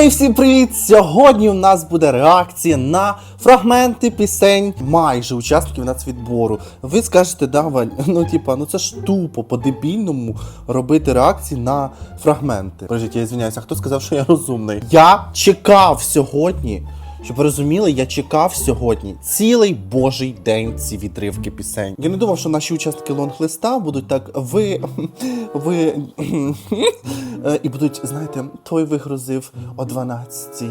Ой, всім привіт! Сьогодні у нас буде реакція на фрагменти пісень майже учасників нацвідбору. Ви скажете, да, Вань, ну типа, ну це ж тупо по-дебільному робити реакції на фрагменти. Подождіть, я звиняюся, хто сказав, що я розумний? Я чекав сьогодні. Щоб ви розуміли, я чекав сьогодні цілий божий день ці відривки пісень. Я не думав, що наші учасники лонглиста будуть так ви. ви. е, і будуть, знаєте, той вигрузив о 12,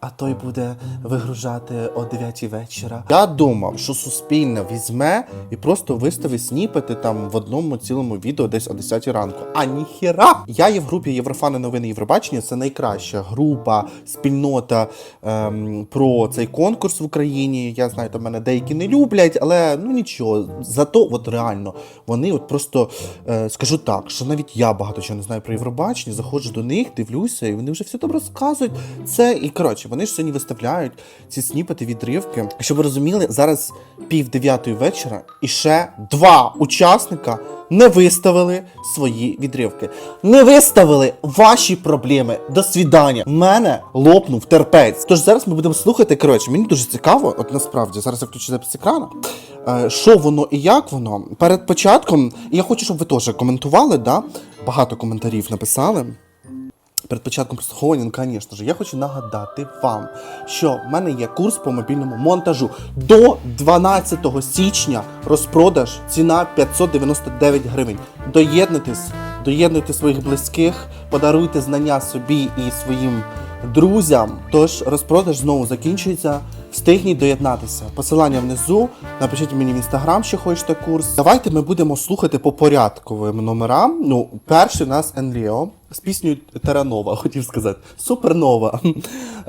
а той буде вигружати о 9 вечора. Я думав, що суспільне візьме і просто виставить сніпети там в одному цілому відео десь о 10 ранку. А ніхера! Я є в групі Єврофани новини Євробачення. Це найкраща група, спільнота ем, про цей конкурс в Україні. Я знаю, там мене деякі не люблять, але ну нічого. Зато от реально вони от просто е, скажу так, що навіть я багато чого не знаю про Євробачення. Заходжу до них, дивлюся, і вони вже все там розказують. Це і коротше, вони ж сьогодні виставляють ці сніпети, відривки. Щоб ви розуміли, зараз пів дев'ятої вечора, і ще два учасника не виставили свої відривки. Не виставили ваші проблеми. До свідання. В мене лопнув терпець. Тож зараз ми будемо слухати. Коротше, мені дуже цікаво, от насправді, зараз я включу запис екрана. е, Що воно і як воно. Перед початком, я хочу, щоб ви теж коментували, да? багато коментарів написали. Перед початком прослуховування, ну, звісно ж, я хочу нагадати вам, що в мене є курс по мобільному монтажу. До 12 січня розпродаж ціна 599 гривень. Доєднуйтесь, доєднуйте своїх близьких, подаруйте знання собі і своїм друзям. Тож розпродаж знову закінчується. Встигніть доєднатися. Посилання внизу. Напишіть мені в інстаграм, що хочете курс. Давайте ми будемо слухати по порядковим номерам. Ну, перший у нас Енріо з піснею Теранова, хотів сказати. Супернова.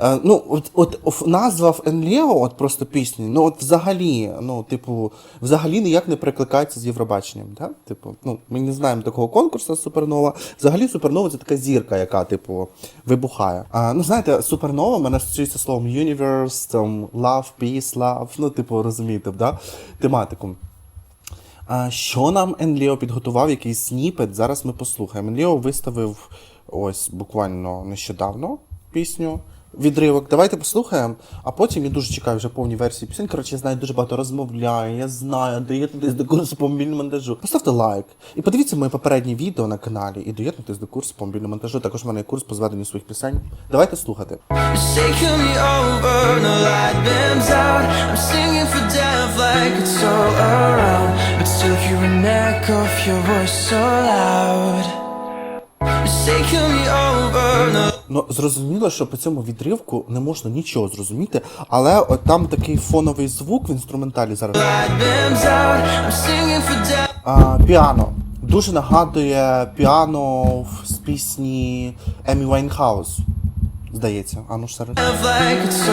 Е, ну, от, от, назва в Енріо, от просто пісні, ну от взагалі, ну, типу, взагалі ніяк не перекликається з Євробаченням. Да? Типу, ну, ми не знаємо такого конкурсу Супернова. Взагалі Супернова це така зірка, яка, типу, вибухає. А, ну, знаєте, Супернова мене асоціюється словом Universe, там, Love, Peace, Love, ну, типу, розумієте, да? тематику. Що нам Енліо підготував, Який сніпет? Зараз ми послухаємо. Енліо виставив ось буквально нещодавно пісню. Відривок. Давайте послухаємо, а потім я дуже чекаю вже повні версії пісень. Коротше, я знаю, дуже багато розмовляю, я знаю, доєднуйтесь до курсу по мобільному монтажу. Поставте лайк. І подивіться моє попереднє відео на каналі і доєднуйтесь до курсу по мобільному монтажу. Також в мене є курс по зведенню своїх пісень. Давайте слухати. You're me over, Ну, зрозуміло, що по цьому відривку не можна нічого зрозуміти, але от там такий фоновий звук в інструменталі зараз. А, піано. Дуже нагадує піано з пісні Емі Вайнхаус. Здається, а ну ж echo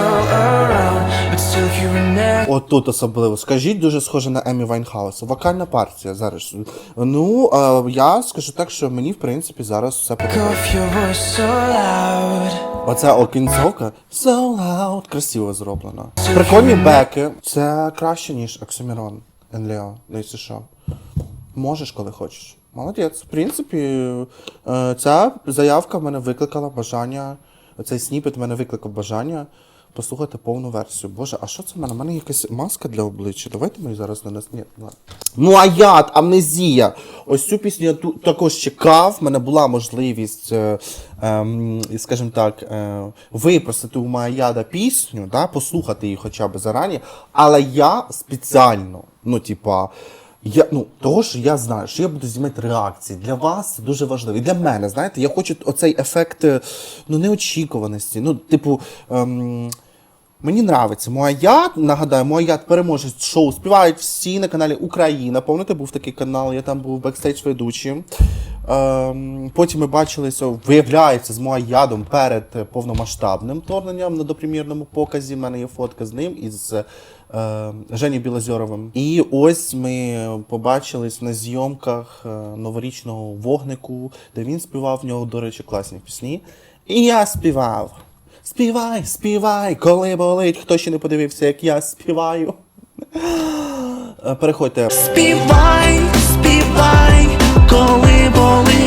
От тут особливо. Скажіть, дуже схоже на Емі Вайнхаус. Вокальна партія зараз. Ну, а, я скажу так, що мені, в принципі, зараз все подобається. Оця окінцовка so loud, красиво зроблена. Прикольні беки. Це краще, ніж Оксимірон Енлео, якщо що. Можеш, коли хочеш. Молодець. В принципі, е, ця заявка в мене викликала бажання. Цей сніпет в мене викликав бажання послухати повну версію. Боже, а що це в мене? У мене якась маска для обличчя. Давайте ми її зараз на нас. Ні. Ну а яд, амнезія. Ось цю пісню я також чекав. В мене була можливість, е, ем, скажімо так, е, випросити у Маяда пісню, да, послухати її хоча б зарані. Але я спеціально, ну, типа. Я, ну, того, що я знаю, що я буду знімати реакції. Для вас це дуже важливо. І для мене, знаєте, я хочу оцей ефект е, ну, неочікуваності. Ну, типу, ем, мені нравиться. Моя, нагадаю, моя переможець шоу співають всі на каналі Україна. Пам'ятаєте, був такий канал, я там був бекстейдж ведучим. Ем, потім ми бачилися, виявляється, з Моаядом перед е, повномасштабним вторгненням на допрем'єрному показі. У мене є фотка з ним і з е, Жені Білозьоровим. І ось ми побачились на зйомках е, новорічного вогнику, де він співав в нього, до речі, класні пісні. І я співав. Співай, співай, коли болить, хто ще не подивився, як я співаю. Е, Переходьте. Співай, співай, коли болить.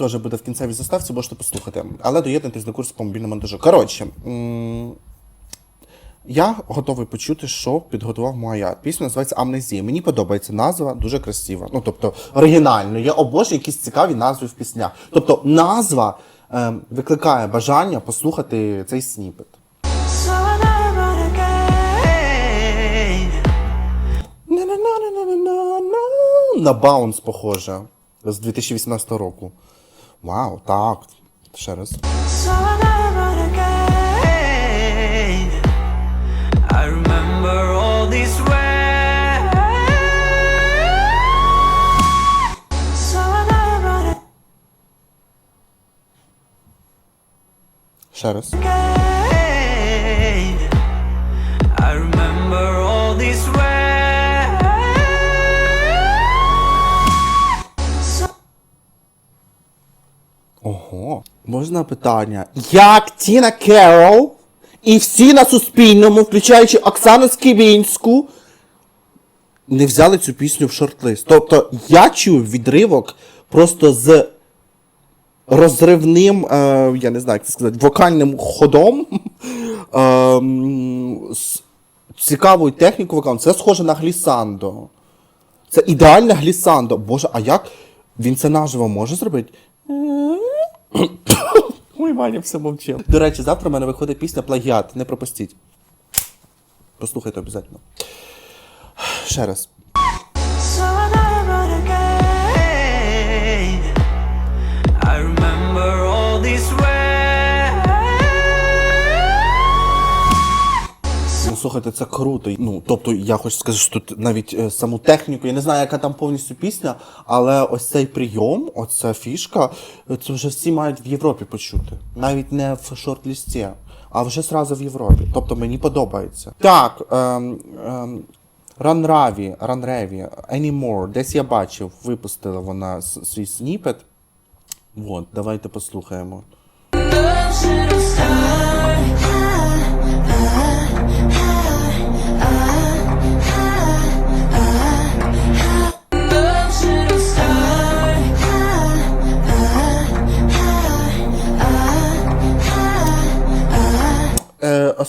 теж буде в кінцевій заставці, можете послухати. Але доєднуйтесь до курсу по мобільному монтажу. Коротше, я готовий почути, що підготував Моя. Пісня називається Амнезія. Мені подобається назва, дуже красива. Ну, тобто, оригінально. Я обожнюю якісь цікаві назви в піснях. Тобто, назва е, викликає бажання послухати цей сніпет. На Bounce похоже. З 2018 року. Вау, так. Ще раз. Remember all these Ще раз. I remember all these. Ого. Можна питання. Як Тіна Керол і всі на Суспільному, включаючи Оксану Скібінську, не взяли цю пісню в шорт-лист? Тобто я чую відривок просто з розривним, е, я не знаю, як це сказати, вокальним ходом. Е, з цікавою технікою вокалу. Це схоже на глісандо. Це ідеальне глісандо. Боже, а як він це наживо може зробити? Ой, Ваня все мовчив. До речі, завтра в мене виходить пісня плагіат. Не пропустіть. Послухайте обов'язково. Ще раз. I remember all these слухайте, це круто. Ну, тобто, я хочу сказати, що тут навіть е, саму техніку, я не знаю, яка там повністю пісня, але ось цей прийом, оця фішка, е, це вже всі мають в Європі почути. Навіть не в шорт-лісті, а вже зразу в Європі. Тобто мені подобається. Так, ем, ем, Ранраві, Ранреві, Anymore, десь я бачив, випустила вона свій сніпет. От, давайте послухаємо.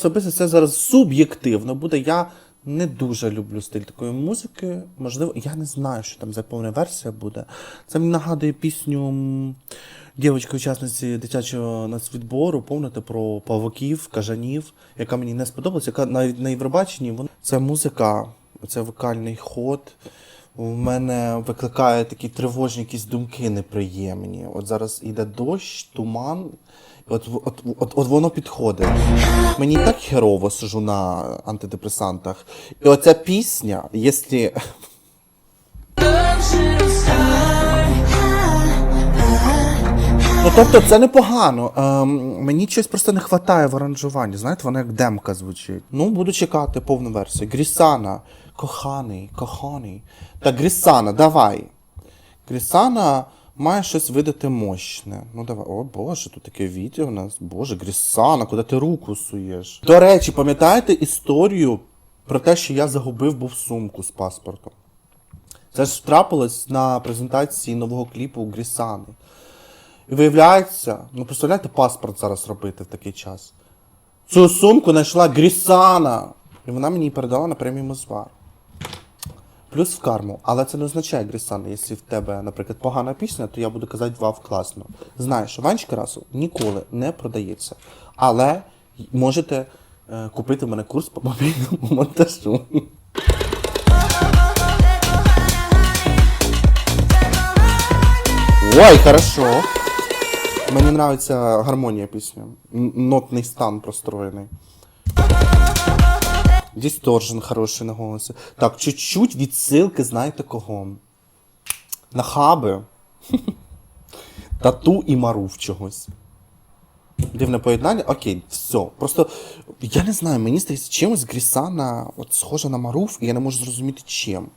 Особисто це зараз суб'єктивно буде. Я не дуже люблю стиль такої музики. Можливо, я не знаю, що там за повна версія буде. Це мені нагадує пісню м, дівчинки-учасниці дитячого нацвідбору, помните про павуків, кажанів, яка мені не сподобалася, яка навіть на Євробаченні. Вон... Це музика, це вокальний ход. У мене викликає такі тривожні якісь думки неприємні. От зараз іде дощ, туман. От, от, от, от воно підходить. Мені так херово сижу на антидепресантах. І оця пісня, якщо. Ну, тобто, це непогано. Ем, мені щось просто не вистачає в аранжуванні. Знаєте, воно як демка звучить. Ну, буду чекати повну версію. Грісана, коханий, коханий. Так, Грісана, давай. Грісана має щось видати мощне. Ну давай. О Боже, тут таке відео у нас. Боже, Грісана, куди ти руку суєш? До речі, пам'ятаєте історію про те, що я загубив був сумку з паспортом? Це ж трапилось на презентації нового кліпу Грісани. І виявляється, ну представляєте, паспорт зараз робити в такий час. Цю сумку знайшла Грісана. І вона мені передала на премію Звар. Плюс в карму. Але це не означає, Грісана, якщо в тебе, наприклад, погана пісня, то я буду казати вау, класно. Знаєш, Ванч Карасов ніколи не продається. Але можете е, купити в мене курс по мобільному монтажу. Ой, хорошо. Мені нравиться гармонія пісні. Нотний стан простроєний. Дісторжен хороший на голосі. Так, чуть-чуть відсилки, знаєте кого? На хаби. Тату і Марув чогось. Дивне поєднання? Окей, все. Просто я не знаю, мені здається, чимось Грісана от схожа на Марув, і я не можу зрозуміти чим.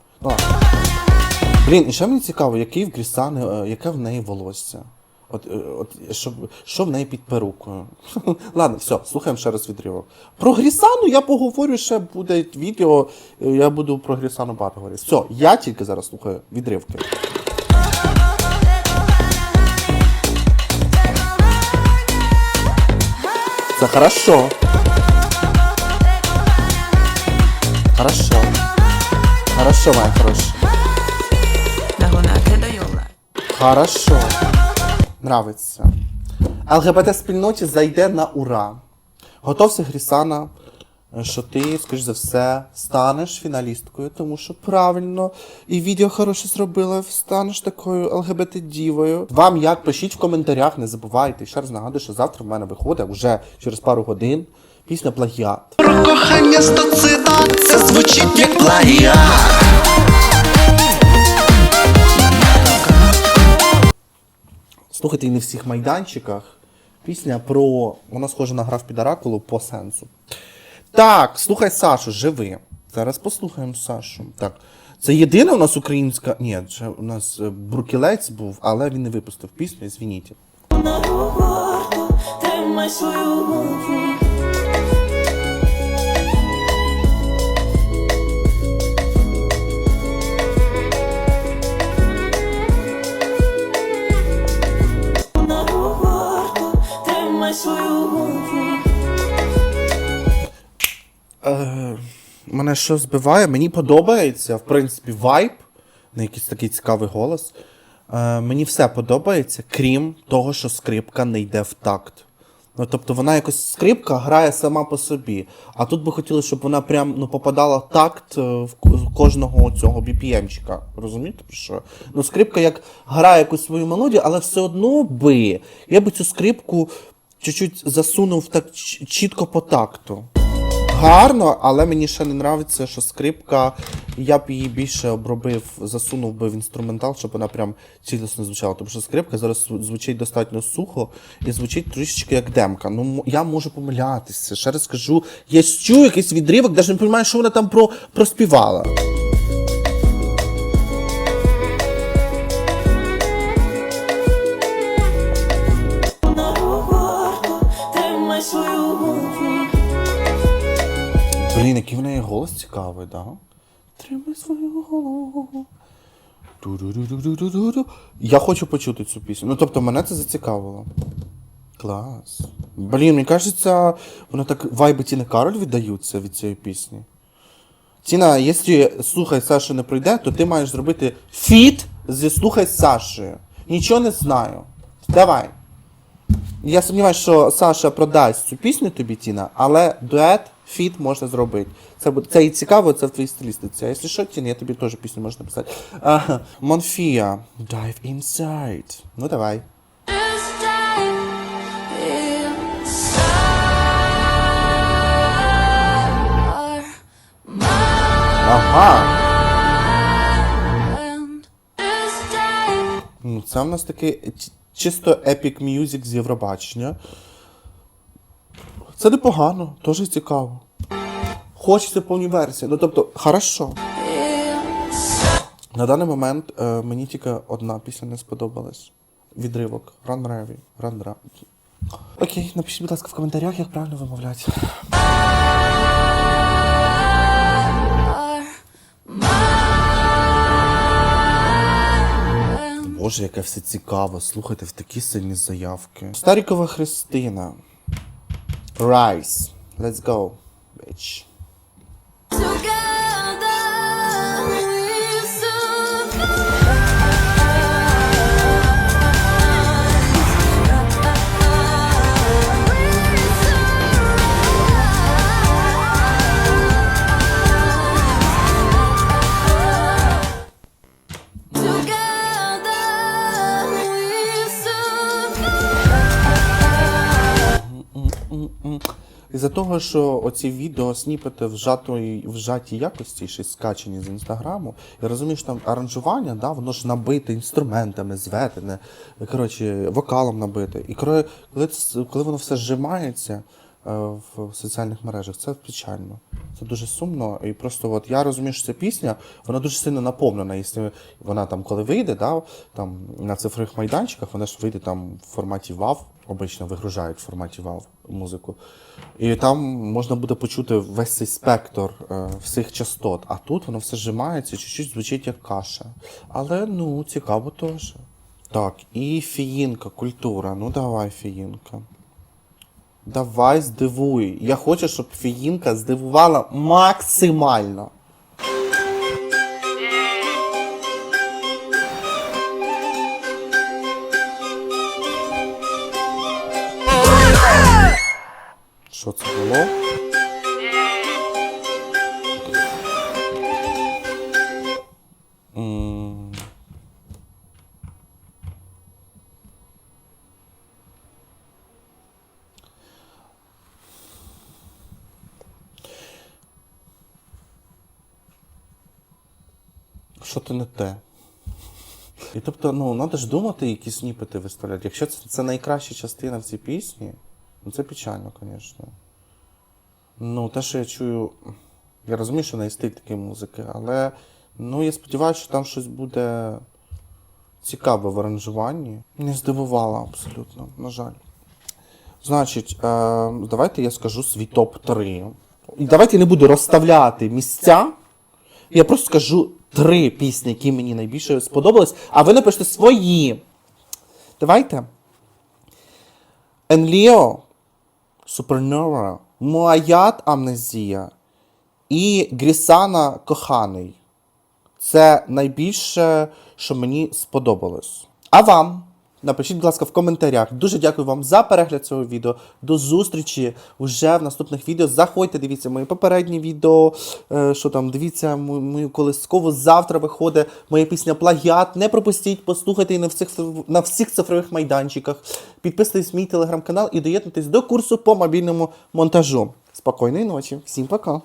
Блін, і ще мені цікаво, який в Грісани, е, яке в неї волосся. От, е, от, Що що в неї під перукою? Ладно, все, слухаємо ще раз відривок. Про Грісану я поговорю, ще буде відео. Е, я буду про Грісану багато говорити. Все, я тільки зараз слухаю відривки. Це хорошо. Хорошо. Хорошо, моя хороша. Хорошо. Нравиться. ЛГБТ спільноті зайде на ура. Готовся, Грісана, що ти, скоріш за все, станеш фіналісткою, тому що правильно і відео хороше зробила, станеш такою ЛГБТ-дівою. Вам як пишіть в коментарях, не забувайте. Ще раз нагадую, що завтра в мене виходить вже через пару годин пісня плагіат. Про кохання сто це звучить як плагіат. Слухайте і не всіх майданчиках. Пісня про. Вона схожа на граф підаракулу по сенсу. Так, слухай Сашу, живи. Зараз послухаємо Сашу. Так. Це єдина у нас українська. Ні, ще у нас е, Брукілець був, але він не випустив пісню, звініть. Тримай свою мову. Мене що збиває? Мені подобається, в принципі, вайб, на якийсь такий цікавий голос. Е, мені все подобається, крім того, що скрипка не йде в такт. Ну, тобто вона якось скрипка грає сама по собі. А тут би хотілося, щоб вона прям ну, попадала в такт е, в кожного цього BPM-чика. Розумієте що? Ну, скрипка як грає якусь свою мелодію, але все одно би я би цю скрипку чуть-чуть засунув так чітко по такту. Гарно, але мені ще не нравиться, що скрипка. Я б її більше обробив, засунув би в інструментал, щоб вона прям цілісно звучала. Тому що скрипка зараз звучить достатньо сухо і звучить трішечки як демка. Ну я можу помилятися. Ще раз кажу, я чую якийсь відривок, навіть не розумію, що вона там про, проспівала. Блін, який в неї голос цікавий, да? Тримай свою голову. Я хочу почути цю пісню. Ну, тобто, мене це зацікавило. Клас. Блін, мені кажеться, воно так вайби Тіни Кароль віддаються від цієї пісні. Тіна, якщо слухай Сашу не пройде, то ти маєш зробити фіт зі слухай Сашею. Нічого не знаю. Давай. Я сумніваюся, що Саша продасть цю пісню тобі, Тіна, але дует, фіт можна зробити. Це це і цікаво, це в твоїй стилістиці. А якщо що, Тіна, я тобі теж пісню можу написати. Ага. Монфія. Dive inside. Ну давай. Ага. Ну, це в нас такий чисто епік мюзик з Євробачення. Це непогано, теж цікаво. Хочеться повні версії. Ну тобто, хорошо. На даний момент е, мені тільки одна пісня не сподобалась. Відривок. Ран Реві. Ран Окей, напишіть, будь ласка, в коментарях, як правильно вимовляти. Боже, яке все цікаво. Слухайте в такі сильні заявки. Старікова Христина. Rise. Let's go, bitch. Із-за того, що оці відео сніпети в жатої, якості, ще скачені з інстаграму, я розумію, що там аранжування, да, воно ж набите інструментами, зведене, коротше, вокалом набите. І коли, коли, воно все зжимається е, в соціальних мережах, це печально. Це дуже сумно. І просто от я розумію, що ця пісня, вона дуже сильно наповнена. Якщо вона там, коли вийде, да, там на цифрових майданчиках, вона ж вийде там в форматі WAV, обично вигружають в форматі WAV музику. І там можна буде почути весь цей спектр е, всіх частот. А тут воно все зжимається, чуть-чуть звучить як каша. Але ну, цікаво теж. Так, і фіїнка, культура. Ну давай, фіїнка. Давай здивуй. Я хочу, щоб фіїнка здивувала максимально. Що це було? Що то не те. І тобто, ну, треба ж думати, які сніпети виставляти. Якщо це, це найкраща частина в цій пісні, це печально, звісно. Ну, те, що я чую, я розумію, що не стиль такої музики, але ну, я сподіваюся, що там щось буде цікаве в аранжуванні. Не здивувала абсолютно, на жаль. Значить, е, давайте я скажу свій топ-3. І давайте я не буду розставляти місця. Я просто скажу три пісні, які мені найбільше сподобались, а ви напишете свої. Давайте. Енліо, Супернова, Муаят Амнезія і Грісана Коханий. Це найбільше, що мені сподобалось. А вам? Напишіть, будь ласка, в коментарях. Дуже дякую вам за перегляд цього відео. До зустрічі вже в наступних відео. Заходьте, дивіться мої попередні відео. Е, що там, дивіться мою, колискову. Завтра виходить моя пісня Плагіат. Не пропустіть, послухайте її на всіх, на всіх цифрових майданчиках. Підписуйтесь в мій телеграм-канал і доєднуйтесь до курсу по мобільному монтажу. Спокійної ночі. Всім пока.